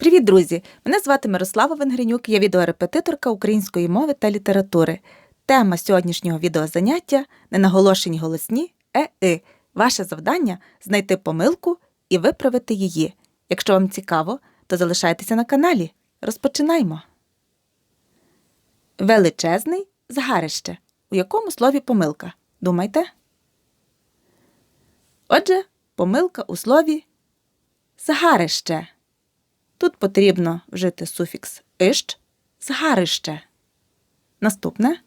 Привіт, друзі! Мене звати Мирослава Венгренюк, я відеорепетиторка української мови та літератури. Тема сьогоднішнього відеозаняття ненаголошені голосні е-и. Ваше завдання знайти помилку і виправити її. Якщо вам цікаво, то залишайтеся на каналі. Розпочинаймо. Величезний згарище. У якому слові помилка? Думайте. Отже, помилка у слові згарище. Тут потрібно вжити суфікс «ищ» згарище. Наступне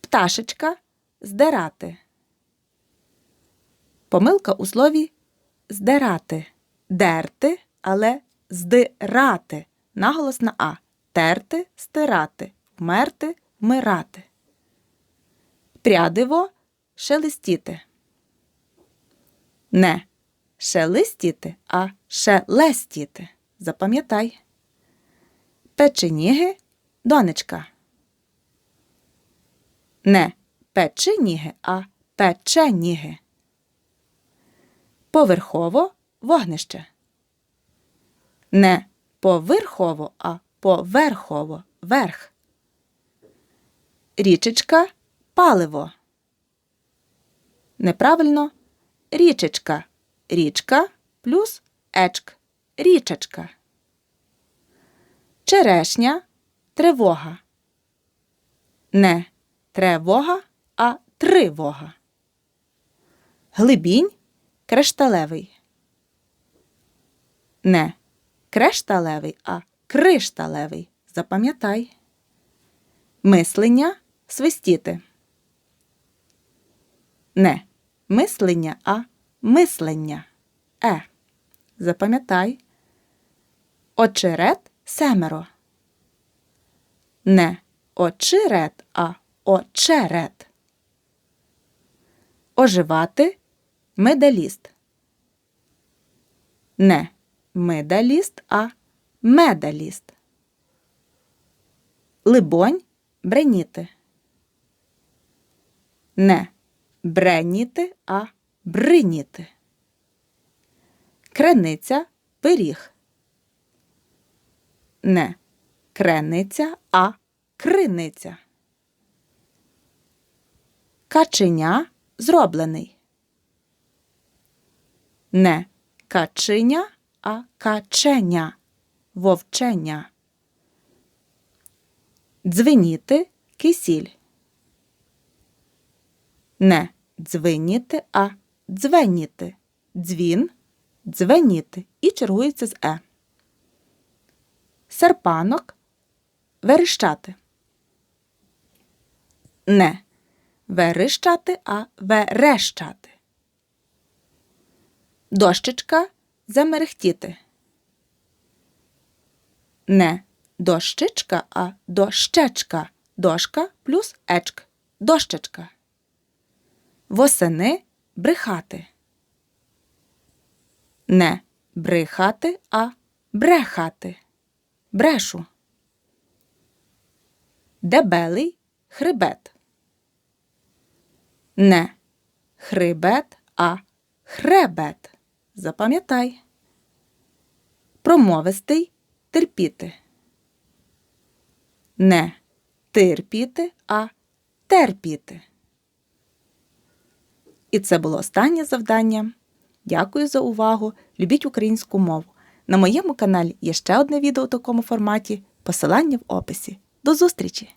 пташечка здирати. Помилка у слові здирати. Дерти, але здирати. Наголос на А. Терти, стирати, вмерти, вмирати. Прядиво шелестіти. Не шелестіти, а шелестіти. Запам'ятай. Печеніги донечка. Не печеніги, а печеніги. Поверхово вогнище. Не поверхово, а поверхово верх. Річечка паливо. Неправильно річечка. Річка плюс ечк. Річечка. Черешня тривога. Не тривога, а тривога. Глибінь кришталевий. Не кришталевий, а кришталевий. Запам'ятай. Мислення свистіти. Не мислення, а мислення. Е. Запам'ятай. Очерет семеро. Не очерет, а очерет. Оживати медаліст. Не медаліст, а медаліст. Либонь бреніти. Не бреніти, а бриніти. Крениця пиріг. Не крениця, а криниця. Каченя зроблений. Не качиня, а каченя. Вовченя. Дзвеніти кисіль. Не дзвеніти, а дзвеніти. Дзвін, дзвеніти і чергується з е. Серпанок верещати. Не верещати, а верещати. Дощечка замерехтіти. Не дощечка, а дощечка. Дошка плюс ечк. Дощечка. Восени брехати. Не брехати, а брехати. Брешу. Дебелий хребет. Не хребет, а хребет. Запам'ятай. Промовистий терпіти. Не терпіти, а терпіти. І це було останнє завдання. Дякую за увагу. Любіть українську мову. На моєму каналі є ще одне відео у такому форматі. Посилання в описі. До зустрічі!